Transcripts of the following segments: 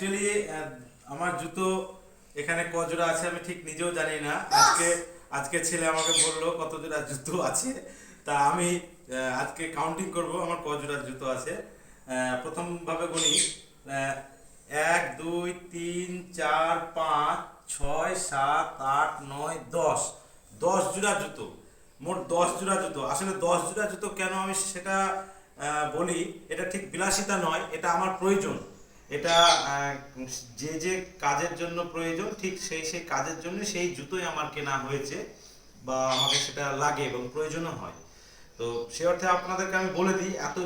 Actually আমার জুতো এখানে ক জোড়া আছে আমি ঠিক নিজেও জানি না। আজকে আজকে ছেলে আমাকে বলল কত জোড়া জুতো আছে। তা আমি আজকে কাউন্টিং করব আমার ক জোড়া জুতো আছে। আহ, প্রথম ভাবে গুনি এক দুই তিন চার পাঁচ ছয় সাত আট নয় দশ। দশ জোড়া জুতো। মোট দশ জোড়া জুতো। আসলে দশ জোড়া জুতো কেন আমি সেটা বলি এটা ঠিক বিলাসিতা নয় এটা আমার প্রয়োজন। এটা যে যে কাজের জন্য প্রয়োজন, ঠিক সেই সেই কাজের জন্য সেই জুতোই আমার কেনা হয়েছে বা আমাকে সেটা লাগে এবং প্রয়োজনও হয়। তো সে অর্থে আপনাদেরকে আমি বলে দিই, এত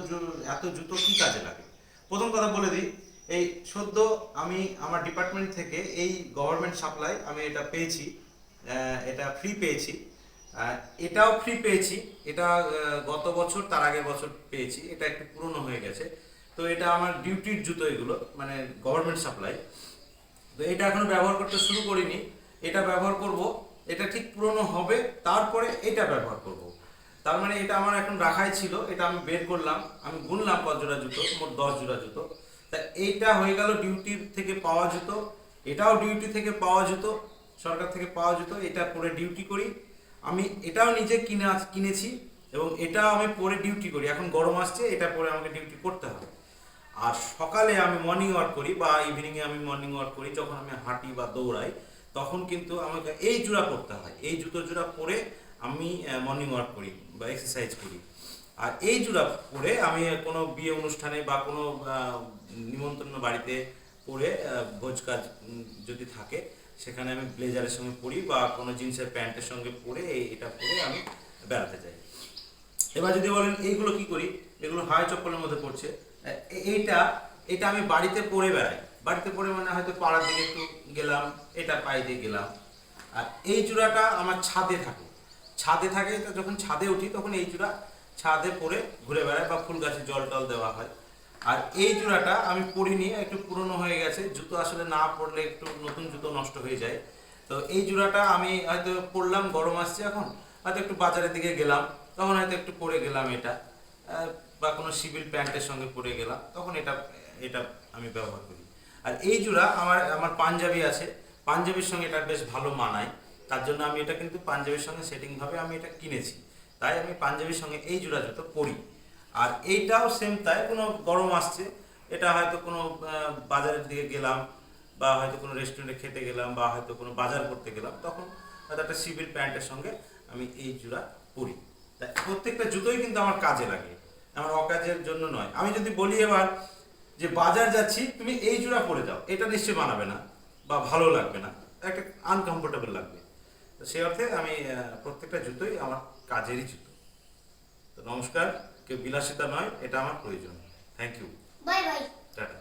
এত জুতো কি কাজে লাগে? প্রথম কথা বলে দিই, এই সদ্য আমি আমার ডিপার্টমেন্ট থেকে এই গভর্নমেন্ট সাপ্লাই আমি এটা পেয়েছি এটা ফ্রি পেয়েছি। এটাও ফ্রি পেয়েছি, এটা গত বছর, তার আগের বছর পেয়েছি, এটা একটু পুরনো হয়ে গেছে। তো এটা আমার ডিউটির জুতো এগুলো মানে গভর্নমেন্ট সাপ্লাই তো এটা এখনও ব্যবহার করতে শুরু করিনি। এটা ব্যবহার করব, এটা ঠিক পুরনো হবে, তারপরে এটা ব্যবহার করব। তার মানে এটা আমার এখন রাখাই ছিল, এটা আমি বের করলাম, আমি গুনলাম পাঁচ জোড়া জুতো, মোট দশ জোড়া জুতো। তা এইটা হয়ে গেল ডিউটির থেকে পাওয়া জুতো, এটাও ডিউটি থেকে পাওয়া জুতো, সরকার থেকে পাওয়া জুতো, এটা পরে ডিউটি করি। আমি এটাও নিজে কিনে কিনেছি, এবং এটা আমি পরে ডিউটি করি। এখন গরম আসছে, এটা পরে আমাকে ডিউটি করতে হবে। আর সকালে আমি মর্নিং ওয়াক করি বা ইভিনিংয়ে আমি মর্নিং ওয়াক করি, যখন আমি হাঁটি বা দৌড়াই, তখন কিন্তু আমাকে এই জোড়া পরতে হয়। এই জুতো জোড়া পরে আমি মর্নিং ওয়াক করি বা এক্সারসাইজ করি। আর এই জোড়া পরে আমি কোনো বিয়ে অনুষ্ঠানে বা কোনো নিমন্ত্রণ বাড়িতে পরে ভোজ কাজ যদি থাকে, সেখানে আমি ব্লেজারের সঙ্গে পরি বা কোনো জিন্সের প্যান্টের সঙ্গে পরে এটা পরে আমি বেড়াতে যাই। এবার যদি বলেন, এইগুলো কি করি? এগুলো হাই চপ্পলের মধ্যে পড়ছে। এইটা, এটা আমি বাড়িতে পরে বেড়াই। বাড়িতে পরে মানে হয়তো পাড়ার দিকে একটু গেলাম, এটা পায়ে দিয়ে গেলাম। আর এই চূড়াটা আমার ছাদে থাকে। ছাদে থাকে যখন ছাদে উঠি, তখন এই চূড়া ছাদে পরে ঘুরে বেড়ায় বা ফুল গাছে জল টল দেওয়া হয়। আর এই জোড়াটা আমি পরিনি একটু পুরনো হয়ে গেছে। জুতো আসলে না পরলে একটু নতুন জুতো নষ্ট হয়ে যায়। তো এই জোড়াটা আমি হয়তো পরলাম গরম আসছে এখন। হয়তো একটু বাজারের দিকে গেলাম, তখন হয়তো একটু পরে গেলাম এটা। বা কোনো সিভিল প্যান্টের সঙ্গে পরে গেলাম, তখন এটা এটা আমি ব্যবহার করি। আর এই জোড়া আমার আমার পাঞ্জাবি আছে, পাঞ্জাবির সঙ্গে এটা বেশ ভালো মানায়। তার জন্য আমি এটা কিন্তু পাঞ্জাবির সঙ্গে সেটিংভাবে আমি এটা কিনেছি। তাই আমি পাঞ্জাবির সঙ্গে এই জোড়া জুতো পরি। আর এইটাও সেম তাই, কোনো গরম আসছে, এটা হয়তো কোনো বাজারের দিকে গেলাম বা হয়তো কোনো রেস্টুরেন্টে খেতে গেলাম বা হয়তো কোনো বাজার করতে গেলাম, তখন হয়তো একটা সিভিল প্যান্টের সঙ্গে আমি এই জোড়া পরি। তা প্রত্যেকটা জুতোই কিন্তু আমার কাজে লাগে। আমার অকাজের জন্য নয়। আমি যদি বলি এবার যে বাজার যাচ্ছি তুমি এই জোড়া পরে যাও। এটা নিশ্চয়ই বানাবে না বা ভালো লাগবে না। একটা আনকমফোর্টেবল লাগবে। তো সেই অর্থে আমি প্রত্যেকটা জুতোই আমার কাজেরই জুতো। তো নমস্কার কেউ বিলাসিতা নয় এটা আমার প্রয়োজন। Thank you bye bye tata.